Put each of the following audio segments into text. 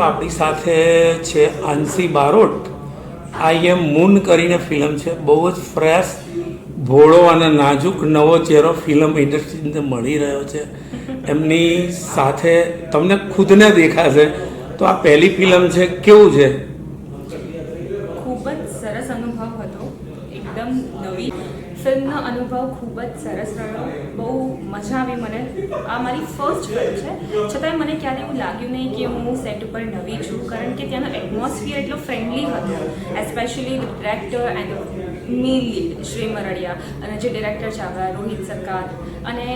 આપણી સાથે છે Aanshi Barot. I am moon કરીને ફિલ્મ છે. બહુ જ ફ્રેશ, ભોળો અને નાજુક નવો ચહેરો ફિલ્મ ઇન્ડસ્ટ્રીને મળી રહ્યો છે. એમની સાથે તમને ખુદને દેખાશે. તો આ પહેલી ફિલ્મ છે. કેવું છે ખૂબ જ સરસ અનુભવ હતો એકદમ નવી ફિલ્મનો અનુભવ ખૂબ જ સરસ રહ્યો. બહુ મજા આવી મને. આ મારી ફર્સ્ટ ફિલ્મ છે. છતાંય મને ક્યારે એવું લાગ્યું નહીં કે હું સેટ ઉપર નવી છું, કારણ કે ત્યાંનો એટમોસ્ફિયર એટલો ફ્રેન્ડલી હતો especially director and me lead Shri Mardiya, અને જે ડિરેક્ટર છે આપણા રોહિત સરકાર. અને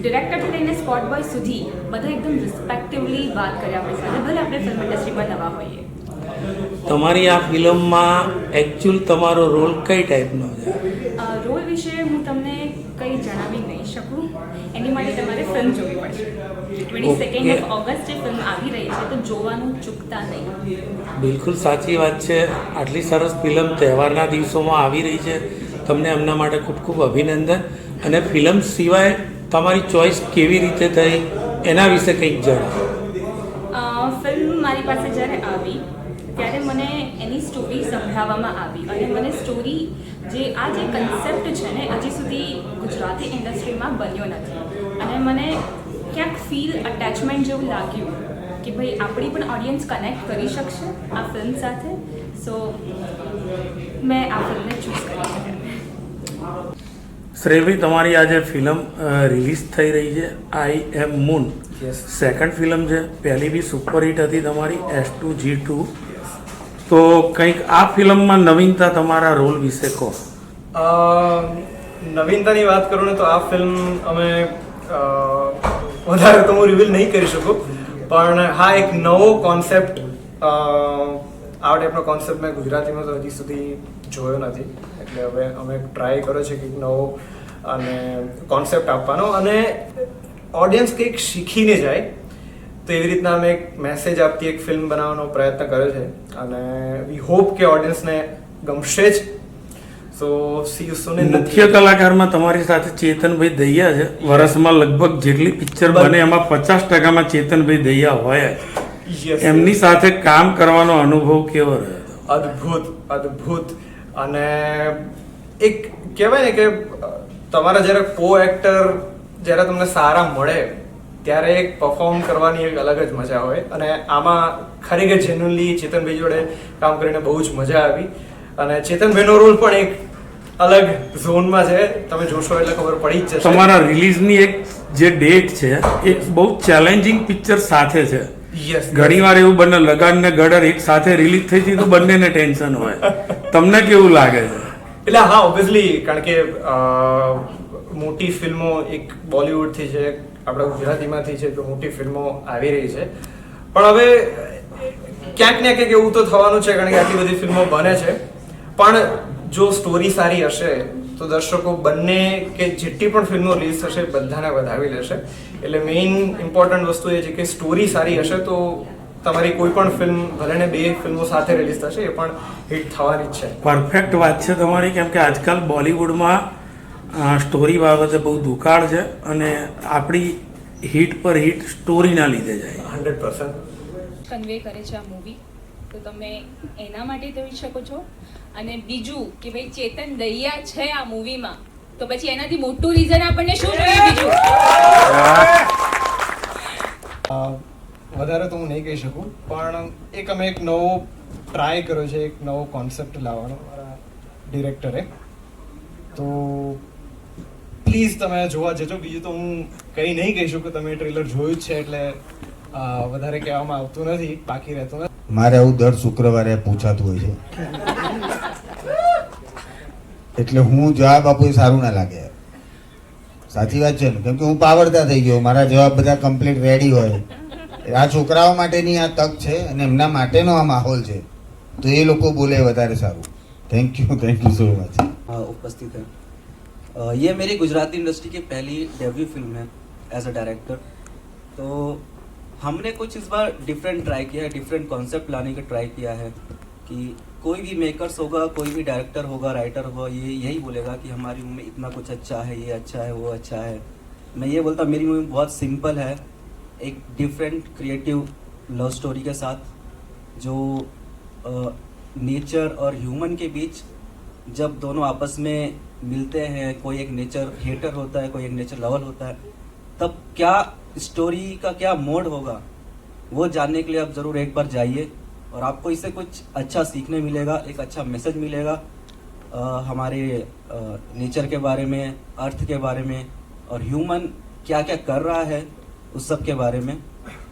ડિરેક્ટરથી લઈને સ્પોટ બોય સુધી બધા એકદમ રિસ્પેક્ટિવલી વાત કરી આપણી સાથે. ભલે આપણે ફિલ્મ ઇન્ડસ્ટ્રીમાં નવા હોઈએ. તમારી આ ફિલ્મમાં એકચ્યુઅલ તમારો રોલ કઈ ટાઈપનો છે? રોલ વિશે હું તમને કંઈ જણાવી નહીં શકું. એની માટે તમારે ફિલ્મ જોવી પડશે. ટ્વેન્ટી સેકન્ડ ઓફ ઓગસ્ટે ફિલ્મ આવી રહી છે તો જોવાનું ચૂકતા નહીં. બિલકુલ સાચી વાત છે. આટલી સરસ ફિલ્મ તહેવારના દિવસોમાં આવી રહી છે. તમને એમના માટે ખૂબ ખૂબ અભિનંદન. અને ફિલ્મ સિવાય તમારી ચોઈસ કેવી રીતે થઈ એના વિશે કંઈક જણાવો. ફિલ્મ મારી પાસે જ્યારે ત્યારે મને એની સ્ટોરી સંભળાવવામાં આવી અને મને સ્ટોરી જે આ જે કન્સેપ્ટ છે ને હજી સુધી ગુજરાતી ઇન્ડસ્ટ્રીમાં બન્યો નથી. અને મને ક્યાંક ફીલ અટેચમેન્ટ જેવું લાગ્યું કે ભાઈ આપણી પણ ઓડિયન્સ કનેક્ટ કરી શકશે આ ફિલ્મ સાથે. સો મેં આ ફિલ્મને ચૂઝ કરી છે. શ્રેવી તમારી આજે ફિલ્મ રિલીઝ થઈ રહી છે I am moon. Second film છે પહેલી બી સુપરહિટ હતી તમારી એસ ટુ જી ટુ તો કંઈક આ ફિલ્મમાં નવીનતા તમારા રોલ વિશે કહો. નવીનતાની વાત કરું ને તો આ ફિલ્મ અમે વધારે તો હું રિવીલ નહીં કરી શકું. પણ હા, એક નવો કોન્સેપ્ટ આ ટાઈપનો કોન્સેપ્ટ મેં ગુજરાતીમાં તો હજી સુધી જોયો નથી. એટલે હવે અમે ટ્રાય કર્યો છે કંઈક નવો અને કોન્સેપ્ટ આપવાનો. અને ઓડિયન્સ કંઈક શીખીને જાય. તો એવી રીતના અમે એક મેસેજ આપતી એક ફિલ્મ બનાવવાનો પ્રયત્ન કર્યો છે. અને વી હોપ કે ઓડિયન્સને ગમશે જ. સો સી યુ મુખ્ય કલાકારમાં તમારી સાથે ચેતનભાઈ દહિયા છે. વર્ષમાં લગભગ જેટલી પિક્ચર બને એમાં પચાસ ટકામાં ચેતનભાઈ દહિયા હોય જ. એમની સાથે કામ કરવાનો અનુભવ કેવો રહ્યો અદ્ભુત અદ્ભુત. અને એક કહેવાય ને કે તમારા જ્યારે કો એક્ટર જ્યારે તમને સારા મળે ત્યારે એક પરફોર્મ કરવાની એક અલગ જ મજા હોય. અને આમાં ખરેખર જેન્યુનલી ચેતનભાઈ જોડે કામ કરીને બહુ જ મજા આવી. અને ચેતનભાઈનો રોલ પણ એક અલગ ઝોનમાં છે. તમે જોશો એટલે ખબર પડી જ જશે. તમારા રિલીઝની એક જે ડેટ છે એ બહુ ચેલેન્જિંગ પિક્ચર સાથે છે. યસ ઘણીવાર એવું બંને લગાન ને ગડર એક સાથે રિલીઝ થઈ હતી તો બંનેને ટેન્શન હોય. તમને કેવું લાગે છે? એટલે હા ઓબ્વિયસલી કારણ કે મોટી ફિલ્મો એક બોલિવૂડથી છે આપણા ગુજરાતીમાંથી છે તો મોટી ફિલ્મો આવી રહી છે. પણ હવે ક્યાંક ને ક્યાંક એવું તો થવાનું છે, કારણ કે આટલી બધી ફિલ્મો બને છે. પણ જો સ્ટોરી સારી હશે, તો દર્શકો બંને કે જેટલી પણ ફિલ્મો રિલીઝ થશે, બધાને વધાવી લેશે. એટલે મેઇન ઇમ્પોર્ટન્ટ વસ્તુ એ છે કે સ્ટોરી સારી હશે, તો તમારી કોઈ પણ ફિલ્મ, ભલે ને બે ફિલ્મો સાથે રિલીઝ થશે, એ પણ હિટ થવાની જ છે. પરફેક્ટ વાત છે તમારી, કેમ કે આજકાલ બોલિવૂડમાં સ્ટોરી બાબતે બહુ દુકાળ છે અને આપણી હિટ પર હિટ સ્ટોરીના લીધે જાય. હંડ્રેડ પર્સન્ટ કન્વે કરે છે આ મૂવી તો તમે એના માટે જોઈ શકો છો. અને બીજું કે ભાઈ ચેતન દહિયા છે આ મૂવીમાં તો પછી એનાથી મોટું રીઝન આપણને શું જોઈએ બીજું? વધારે તો હું નહીં કહી શકું પણ એક અમે એક નવો ટ્રાય કર્યો છે એક નવો કોન્સેપ્ટ લાવવાનો મારા ડિરેક્ટરે તો પ્લીઝ તમે જોવા જજો. બીજું તો હું કંઈ નહીં કહી શકું. તમે ટ્રેલર જોયું જ છે એટલે વધારે કહેવામાં આવતું નથી. બાકી રહેતું નથી. મારે આવું દર શુક્રવારે પૂછાતું હોય છે. એટલે હું જવાબ આપું એ સારું ના લાગે. સાચી વાત છે ને? કેમ કે હું પાવડતા થઈ ગયો. મારા જવાબ બધા કમ્પ્લીટ રેડી હોય. આ છોકરાઓ માટેની આ તક છે અને એમના માટેનો આ માહોલ છે. તો એ લોકો બોલે વધારે સારું. Thank you thank you so much ઉપસ્થિત ये मेरी गुजराती इंडस्ट्री की पहली डेब्यू फ़िल्म है एज अ डायरेक्टर तो हमने कुछ इस बार डिफरेंट ट्राई किया है डिफरेंट कॉन्सेप्ट लाने का ट्राई किया है कि कोई भी मेकर्स होगा, कोई भी डायरेक्टर होगा राइटर होगा, ये यही बोलेगा कि हमारी मूवी में इतना कुछ अच्छा है, ये अच्छा है, वो अच्छा है। मैं ये बोलता मेरी मूवी बहुत सिंपल है, एक डिफरेंट क्रिएटिव लव स्टोरी के साथ, जो नेचर और ह्यूमन के बीच जब दोनों आपस में मिलते हैं कोई एक नेचर हेटर होता है कोई एक नेचर लवर होता है तब क्या स्टोरी का क्या मोड होगा? वो जानने के लिए आप ज़रूर एक बार जाइए और आपको इससे कुछ अच्छा सीखने मिलेगा एक अच्छा मैसेज मिलेगा अ, हमारे आ, नेचर के बारे में अर्थ के बारे में और ह्यूमन क्या क्या कर रहा है उस सब के बारे में।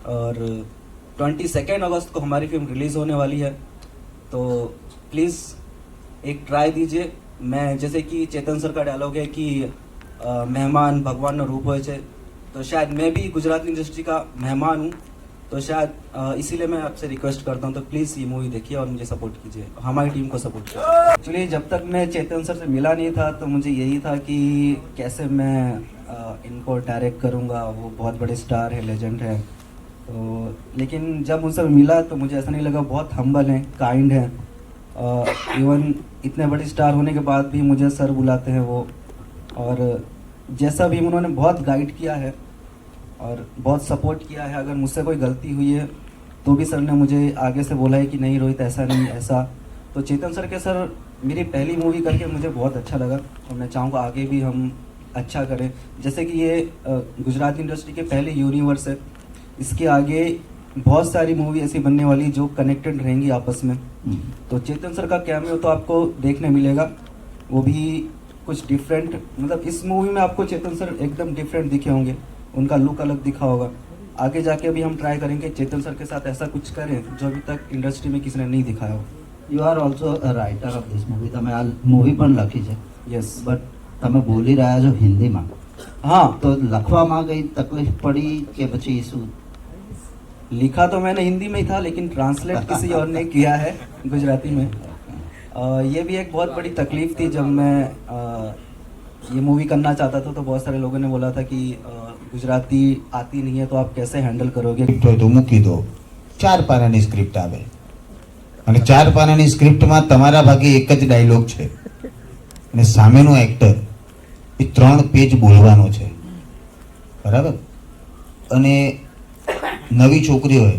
और ट्वेंटी सेकेंड अगस्त को हमारी फ़िल्म रिलीज़ होने वाली है तो प्लीज़ एक ट्राई दीजिए। मैं जैसे कि चेतन सर का डायलॉग है कि अ, मेहमान भगवान નો રૂપ હોય છે तो शायद मैं भी गुजरात इंडस्ट्री का मेहमान हूँ तो शायद अ, इसीलिए मैं आपसे रिक्वेस्ट करता हूँ तो प्लीज़ ये मूवी देखिए और मुझे सपोर्ट कीजिए हमारी टीम को सपोर्ट कीजिए एक्चुअली जब तक मैं चेतन सर से मिला नहीं था तो मुझे यही था कि कैसे मैं अ, इनको डायरेक्ट करूँगा वो बहुत बड़े स्टार है लेजेंड है तो लेकिन जब उनसे मिला तो मुझे ऐसा नहीं लगा बहुत हम्बल हैं काइंड हैं इवन इतने बड़े स्टार होने के बाद भी मुझे सर बुलाते हैं वो। और जैसा भी उन्होंने बहुत गाइड किया है और बहुत सपोर्ट किया है, अगर मुझसे कोई गलती हुई है तो भी सर ने मुझे आगे से बोला है कि नहीं रोहित, ऐसा नहीं, ऐसा। तो चेतन सर के सर मेरी पहली मूवी करके मुझे बहुत अच्छा लगा। और मैं चाहूँगा आगे भी हम अच्छा करें। जैसे कि ये गुजरात इंडस्ट्री के पहले यूनिवर्स है। इसके आगे बहुत सारी मूवी ऐसी बनने वाली जो कनेक्टेड रहेंगी आपस में तो चेतन सर का कैमियो तो आपको देखने मिलेगा वो भी कुछ डिफरेंट मतलब इस मूवी में आपको चेतन सर एकदम डिफरेंट दिखे होंगे उनका लुक अलग दिखा होगा आगे जाके भी हम ट्राई करेंगे चेतन सर के साथ ऐसा कुछ करें जो अभी तक इंडस्ट्री में किसी ने नहीं दिखाया हो you are also a writer of this movie તમે આ મૂવી પણ લખી છે यस બટ તમે બોલી રહ્યા છો હિન્દીમાં हाँ તો લખવામાં કઈ તકલીફ પડી કે પછી શું लिखा तो मैंने हिंदी में ही था लेकिन ट्रांसलेट किसी और ने किया है गुजराती में अ, ये भी एक बहुत बड़ी तकलीफ थी जब मैं अ, ये मूवी करना चाहता था तो बहुत सारे लोगों ने बोला था कि अ, गुजराती आती नहीं है तो आप कैसे हैंडल करोगे સ્ક્રિપ્ટ હોય તો મૂકી દો ચાર પાનાની સ્ક્રિપ્ટ આવે અને ચાર પાનાની સ્ક્રિપ્ટમાં તમારા ભાગે એક જ ડાયલોગ છે અને સામેનો એક્ટર એ ત્રણ પેજ બોલવાનો છે બરાબર અને નવી છોકરી હોય,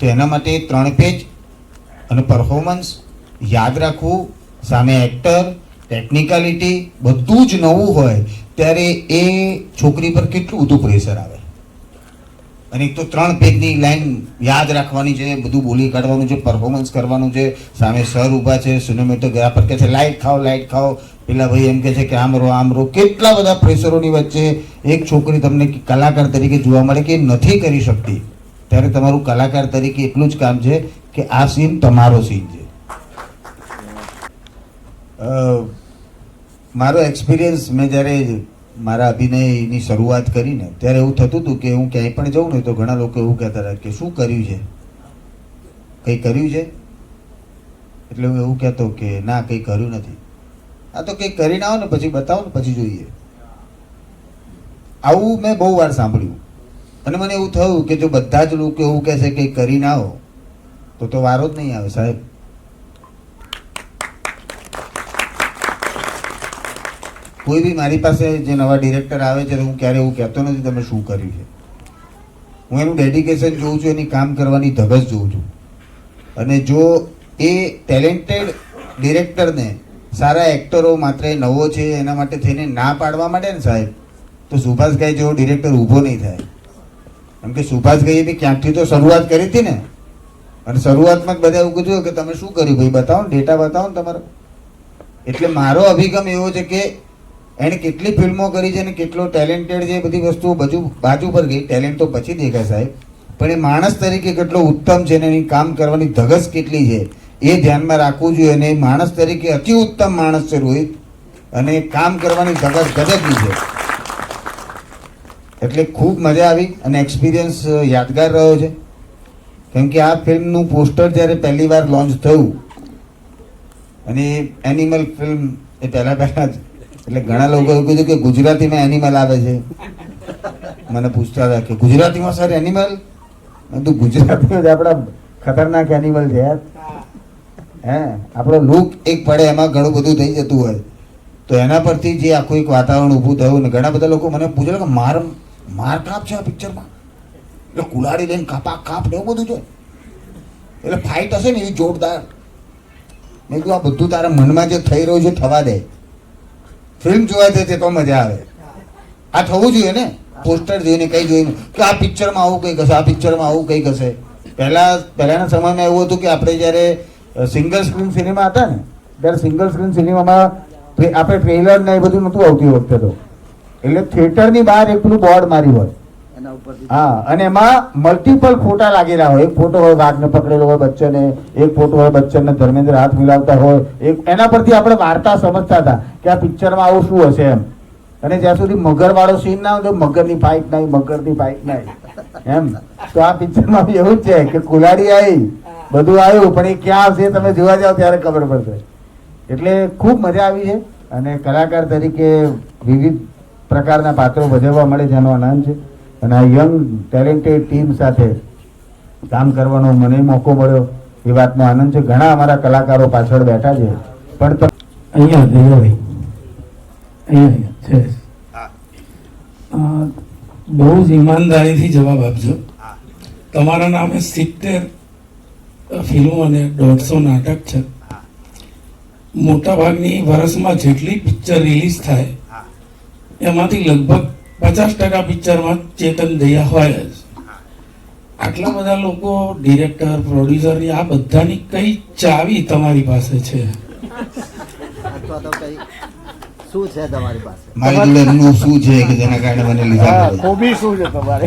તો એના માટે ત્રણ પેજ અને પરફોર્મન્સ યાદ રાખવું, સામે એક્ટર ટેકનિકાલિટી બધું જ નવું હોય, ત્યારે એ છોકરી પર કેટલું બધું પ્રેશર આવે. અને એક તો ત્રણ પેજની લાઈન યાદ રાખવાની છે, બધું બોલી કાઢવાનું છે પરફોર્મન્સ કરવાનું છે, સામે સર ઊભા છે સિનેમેટોગ્રાફર કહે છે લાઇટ ખાઓ લાઇટ ખાઓ. પેલા ભાઈ એમ કહે છે કે, આમ રહો આમ રહો. કેટલા બધા પ્રેશરોની વચ્ચે એક છોકરી તમને કલાકાર તરીકે જોવા મળે કે નથી કરી શકતી? ત્યારે તમારું કલાકાર તરીકે એટલું જ કામ છે કે આ સીન તમારો સીન છે. મારો એક્સપિરિયન્સ મેં જ્યારે મારા અભિનયની શરૂઆત કરીને, ત્યારે એવું થતું હતું કે હું ક્યાંય પણ જઉં ને તો ઘણા લોકો એવું કહેતા હતા કે શું કર્યું છે? કંઈ કર્યું છે? એટલે હું એવું કહેતો કે ના, કંઈ કર્યું નથી. આ તો કંઈક કરીને આવો ને પછી બતાવો ને પછી જોઈએ. આવું મેં બહુ વાર સાંભળ્યું. અને મને એવું થયું કે જો બધા જ લોકો એવું કહેશે કે કરીને આવો તો તો વારો જ નહીં આવે સાહેબ. કોઈ બી મારી પાસે જે નવા ડિરેક્ટર આવે છે, હું ક્યારે એવું કહેતો નથી તમે શું કર્યું છે. હું એનું ડેડિકેશન જોઉં છું, એની કામ કરવાની ધગસ જોઉં છું. અને જો એ ટેલેન્ટેડ ડિરેક્ટરને સારા એક્ટરો માત્ર એ નવો છે, એના માટે થઈને ના પાડવા માટે ને સાહેબ, તો સુભાષભાઈ જેવો ડિરેક્ટર ઊભો નહીં થાય. કેમ કે સુભાષભાઈએ બી ક્યાંકથી તો શરૂઆત કરી હતી ને. અને શરૂઆતમાં બધા એવું કીધું કે તમે શું કર્યું ભાઈ? બતાવો ને, ડેટા બતાવો ને તમારો. એટલે મારો અભિગમ એવો છે કે એણે કેટલી ફિલ્મો કરી છે અને કેટલો ટેલેન્ટેડ છે બધી વસ્તુઓ બાજુ બાજુ પર ગઈ. ટેલેન્ટ તો પછી દેખાય સાહેબ. પણ એ માણસ તરીકે કેટલો ઉત્તમ છે અને એની કામ કરવાની ધગસ કેટલી છે એ ધ્યાનમાં રાખવું જોઈએ અને એ માણસ તરીકે અતિ ઉત્તમ માણસ છે રોહિત. અને કામ કરવાની ધગસ ગજબની છે. એટલે ખૂબ મજા આવી અને એક્સપિરિયન્સ યાદગાર રહ્યો છે. કેમ કે આ ફિલ્મનું પોસ્ટર જ્યારે પહેલી વાર લોન્ચ થયું અને એનિમલ ફિલ્મ એ પહેલાં પહેલાં જ એટલે ઘણા લોકો એવું કીધું કે ગુજરાતીમાં એનિમલ આવે છે. મને પૂછતા હતા કે ગુજરાતીમાં સર એનિમલ મેં કીધું ગુજરાતીમાં જ આપણા ખતરનાક એનિમલ છે યાર. હે. આપણો લુક એક પડે એમાં ઘણું બધું થઈ જતું હોય. તો એના પરથી જે આખું એક વાતાવરણ ઊભું થયું ને ઘણા બધા લોકો મને પૂછે કે માર માર કાપ છે આ પિક્ચરમાં? એટલે કુલાડી લઈને કાપા કાપ ને એવું બધું છે? એટલે ફાઇટ હશે ને એવી જોરદાર. મેં કીધું, આ બધું તારા મનમાં જે થઈ રહ્યું છે થવા દે. ફિલ્મ જોવા દે તે તો મજા આવે. આ થવું જોઈએ ને? પોસ્ટર જોઈને કઈ જોઈને. કે આ પિક્ચરમાં આવું કંઈક હશે, આ પિક્ચરમાં આવું કંઈક હશે. પહેલા, પહેલાના સમયમાં એવું હતું કે આપણે જ્યારે સિંગલ સ્ક્રીન સિનેમા હતા ને, ત્યારે સિંગલ સ્ક્રીન સિનેમામાં આપણે ટ્રેલર ને એ બધું નહોતું આવતી વખતે તો. એટલે થિયેટરની બહાર એકલું બોર્ડ મારી હોય. હા અને એમાં મલ્ટિપલ ફોટા લાગેલા હોય. એક ફોટો હોય વાઘને પકડેલો હોય બચ્ચને એક ફોટો હોય બચ્ચનને ધર્મેન્દ્ર હાથ મિલાવતા હોય. એક એના પરથી આપણે વાર્તા સમજતા હતા કે આ પિક્ચરમાં આવું શું હશે એમ. અને જ્યાં સુધી મગરવાળો સીન ના હોય તો મગરની ફાઇટ નહીં મગરની ફાઇટ નહીં. એમ. તો આ પિક્ચરમાં બી એવું જ છે કે કુલાડી આવી બધું આવ્યું પણ એ ક્યાં આવશે તમે જોવા જાવ ત્યારે ખબર પડશે. એટલે ખૂબ મજા આવી છે. અને કલાકાર તરીકે વિવિધ પ્રકારના પાત્રો ભજવવા મળે છે એનો આનંદ છે. અને આ યંગ ટેલેન્ટેડ ટીમ સાથે કામ કરવાનો મને મોકો મળ્યો. એ વાતનો આનંદ છે. ઘણા અમારા કલાકારો પાછળ બેઠા છે. પણ અહીંયા અહીંયા છે. બહુ જ ઈમાનદારીથી જવાબ આપજો. તમારા નામે સિત્તેર ફિલ્મો અને દોઢસો નાટક છે. મોટાભાગની વર્ષમાં જેટલી પિક્ચર રિલીઝ થાય એમાંથી લગભગ પચાસ ટકા પિક્ચરમાં ચેતન દયા હોય જ. આટલા બધા લોકો ડિરેક્ટર પ્રોડ્યુસર આ બધાની કઈ ચાવી તમારી પાસે છે? અથવા તો કઈ શું છે તમારી પાસે? મારી શું છે કે જેના કારણે મને લીધા. શું છે તમારે?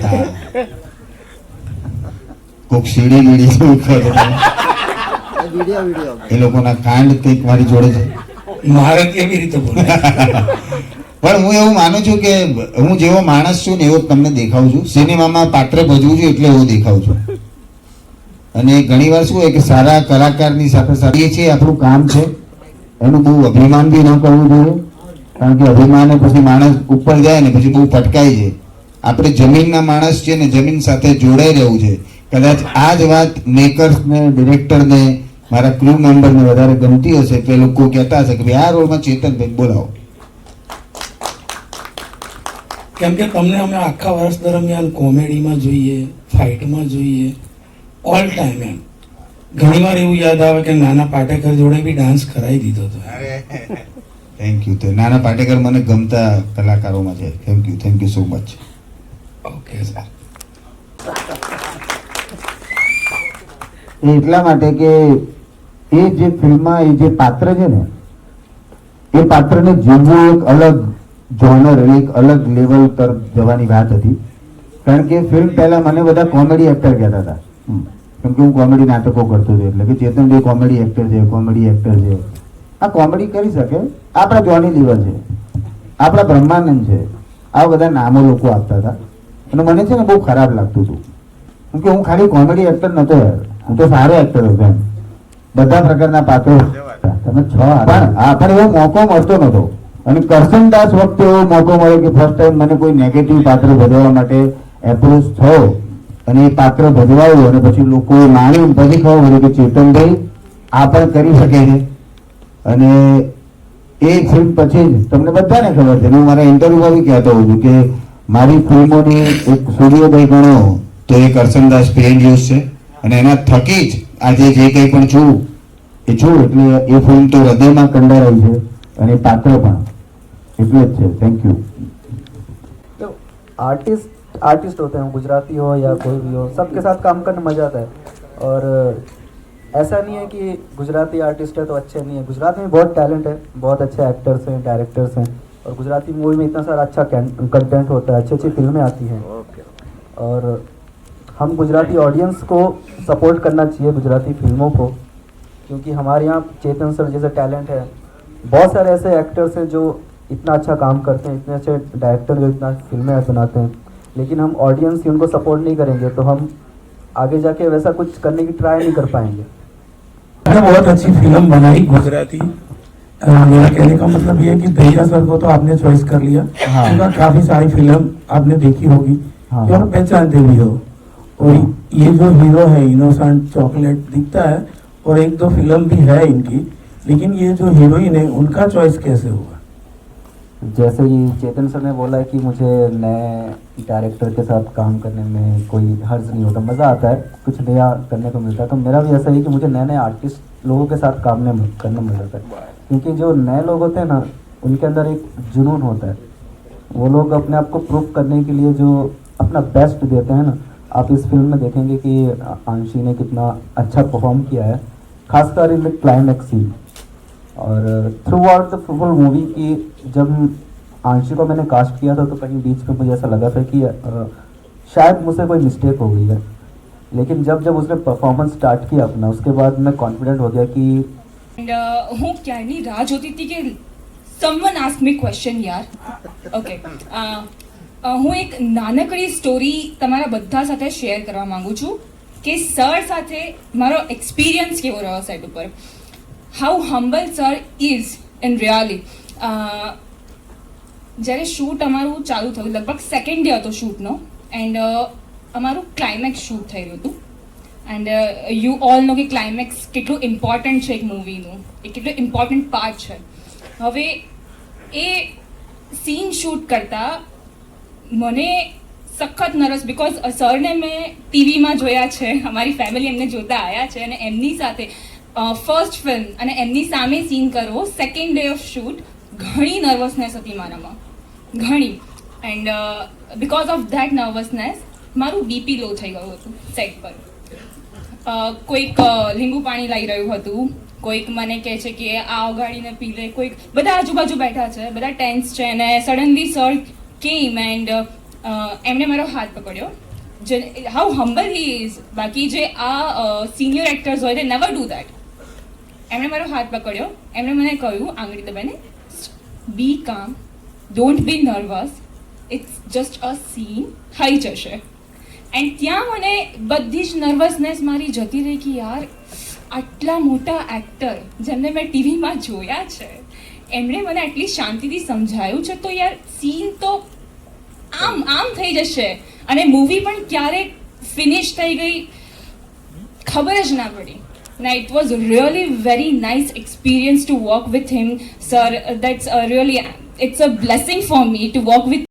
કોક સીડી શું કરે એ વીડિયો વીડિયો. એ લોકોના કાંડ કંઈક મારી જોડે છે. મારે કેવી રીતે બોલાય પણ હું એવું માનું છું કે હું જેવો માણસ છું ને એવો તમને દેખાઉં છું. સિનેમામાં પાત્ર ભજવું છું એટલે એવું દેખાઉં છું. અને ઘણી વાર શું હોય કે સારા કલાકારની સાથે સાથે એ છે, આપણું કામ છે. એનું બહુ અભિમાન બી ન કરવું જોઈએ. કારણ કે અભિમાને પછી માણસ ઉપર જાય ને પછી બહુ પટકાઈ જાય. આપણે જમીનના માણસ છે ને જમીન સાથે જોડાઈ રહેવું છે. કદાચ આ જ વાત મેકર્સને, ડિરેક્ટરને, મારા ક્રૂ મેમ્બરને વધારે ગમતી હશે કે લોકો કહેતા હશે કે, ભાઈ, આ રોલમાં ચેતનભાઈ, બોલાવો. કેમ કે તમને અમે આખા વર્ષ દરમિયાન કોમેડીમાં જોઈએ ફાઇટમાં જોઈએ ઓલ ટાઈમ એમ. ઘણીવાર એવું યાદ આવે કે નાના પાટેકર જોડે બી ડાન્સ કરાવી દીધો હતો થેન્ક યુ તો નાના પાટેકર મને ગમતા કલાકારોમાં છે. Thank you thank you so much okay sir એ એટલા માટે કે એ જે ફિલ્મમાં એ જે પાત્ર છે ને એ પાત્રને જીવવું એક અલગ જોનર એક અલગ લેવલ તરફ જવાની વાત હતી. કારણ કે ફિલ્મ પહેલા મને બધા કોમેડી એક્ટર કહેતા હતા. કેમ કે હું કોમેડી નાટકો કરતો હતો એટલે કે ચેતનભાઈ કોમેડી એક્ટર છે કોમેડી એક્ટર છે. આ કોમેડી કરી શકે આપણા જોની લીવર છે આપણા બ્રહ્માનંદ છે આવા બધા નામો લોકો આપતા હતા. અને મને છે ને બહુ ખરાબ લાગતું હતું. કેમ કે હું ખાલી કોમેડી એક્ટર નહોતો યાર હું તો સારો એક્ટર હતો એમ. બધા પ્રકારના પાત્રો. તમે છ પણ હા પણ એવો મોકો મળતો નતો અને કરસનદાસ વખતે એવો મોકો મળ્યો કે ફર્સ્ટ ટાઈમ મને કોઈ નેગેટિવ પાત્ર ભજવવા માટે એપ્રોચ થયો અને એ પાત્ર ભજવાયું અને પછી લોકોએ માણ્યું પછી ખબર પડ્યું કે ચેતનભાઈ, આ પણ કરી શકે છે. અને એ ફિલ્મ પછી જ તમને બધાને ખબર છે હું મારા ઇન્ટરવ્યુમાં બી કહેતો હોઉં છું કે મારી ફિલ્મોની એક સૂર્યોદય ગણો તો એ કરસનદાસ પેન યુઝ છે. અને એના થકી જ આજે જે કંઈ પણ છું, એ છું, એટલે એ ફિલ્મ તો હૃદયમાં કંડારાઈ છે અને પાત્ર પણ. रिग्रेट अच्छे थैंक यू तो आर्टिस्ट आर्टिस्ट होते हैं गुजराती हो या कोई भी हो सबके साथ काम करने मज़ा आता है। और ऐसा नहीं है कि गुजराती आर्टिस्ट है तो अच्छे नहीं है। गुजरात में बहुत टैलेंट है बहुत अच्छे एक्टर्स हैं डायरेक्टर्स हैं। और गुजराती मूवी में इतना सारा अच्छा कंटेंट होता है अच्छी अच्छी फ़िल्में आती हैं। और हम गुजराती ऑडियंस को सपोर्ट करना चाहिए गुजराती फ़िल्मों को क्योंकि हमारे यहाँ चेतन सर जैसे टैलेंट है। बहुत सारे ऐसे एक्टर्स हैं जो इतना अच्छा काम करते हैं इतने अच्छे डायरेक्टर जो इतना फ़िल्में बनाते हैं लेकिन हम ऑडियंस ही उनको सपोर्ट नहीं करेंगे तो हम आगे जाके वैसा कुछ करने की ट्राई नहीं कर पाएँगे। बहुत अच्छी फ़िल्म बनाई गुजराती। मेरा कहने का मतलब ये है कि दहिया सर को तो आपने चॉइस कर लिया। हाँ। उनका काफ़ी सारी फ़िल्म आपने देखी होगी। हाँ। और पहचानते भी हो। और ये जो हीरो है इनोसेंट चॉकलेट दिखता है और एक दो फ़िल्म भी है इनकी लेकिन ये जो हीरोइन है उनका चॉइस कैसे हुआ? जैसे ही चेतन सर ने बोला कि मुझे नए डायरेक्टर के साथ काम करने में कोई हर्ज नहीं होता, मज़ा आता है, कुछ नया करने को मिलता है तो मेरा भी ऐसा ही कि मुझे नए नए आर्टिस्ट लोगों के साथ काम में करना मिल जाता है। क्योंकि जो नए लोग होते हैं ना, उनके अंदर एक जुनून होता है। वो लोग अपने आप को प्रूव करने के लिए जो अपना बेस्ट देते हैं ना, आप इस फ़िल्म में देखेंगे कि आंशी ने कितना अच्छा परफॉर्म किया है, खासकर इन द क्लाइमैक्स सीन और throughout the full movie की जब आंशी को मैंने कास्ट किया था तो कहीं बीच में मुझे ऐसा लगा था कि अ, शायद मुझसे कोई मिस्टेक हो गई है लेकिन जब जब उसने परफॉर्मेंस स्टार्ट किया अपना उसके बाद मैं कॉन्फिडेंट हो गया कि એન્ડ હું ક્યારની રાહ જોતી હતી કે સમવન આસ્ક મી ક્વેશ્ચન યાર ઓકે હું એક નાનકડી સ્ટોરી તમારા બધા સાથે શેર કરવા માંગુ છું કે સર સાથે મારો એક્સપિરિયન્સ કેવો રહ્યો સેટ ઉપર how humble sir is in really જ્યારે શૂટ અમારું ચાલુ થયું, લગભગ સેકન્ડ ડે હતો શૂટનો એન્ડ અમારું ક્લાઇમેક્સ શૂટ થઈ રહ્યું હતું. એન્ડ યુ ઓલ નો કે ક્લાઇમેક્સ કેટલું ઇમ્પોર્ટન્ટ છે એક મૂવીનું એ કેટલું ઇમ્પોર્ટન્ટ પાર્ટ છે. હવે, એ સીન શૂટ કરતાં મને સખત નર્વસ બિકોઝ સરને મેં ટીવીમાં જોયા છે, અમારી ફેમિલી એમને જોતા આવ્યા છે અને એમની સાથે ફર્સ્ટ ફિલ્મ અને એમની સામે સીન કરવો સેકન્ડ ડે ઓફ શૂટ ઘણી નર્વસનેસ હતી મારામાં. ઘણી. And because of that nervousness મારું બીપી લો થઈ ગયું હતું સેટ પર. કોઈક લીંબુ પાણી લાવી રહ્યું હતું, કોઈક મને કહે છે કે આ ઓગાડીને પી લે, કોઈક બધા આજુબાજુ બેઠા છે, બધા ટેન્સ છે અને સડનલી સર કેમ એન્ડ એમણે મારો હાથ પકડ્યો. જે હાઉ હમ્બલ હી ઇઝ બાકી જે આ સિનિયર એક્ટર્સ હોય દે નેવર ડુ દેટ એમણે મારો હાથ પકડ્યો. એમણે મને કહ્યું, આંગળી દબાઈને બી કામ don't be nervous it's just a scene થઈ જશે. એન્ડ ત્યાં મને બધી જ નર્વસનેસ મારી જતી રહી કે યાર, આટલા મોટા એક્ટર જેમને મેં ટીવીમાં જોયા છે, એમણે મને આટલી શાંતિથી સમજાયું છે, તો યાર સીન તો આમ આમ થઈ જશે. અને મૂવી પણ ક્યારે ફિનિશ થઈ ગઈ, ખબર જ ના પડી. Now it was really very nice experience to work with him, sir. That's a really it's a blessing for me to work with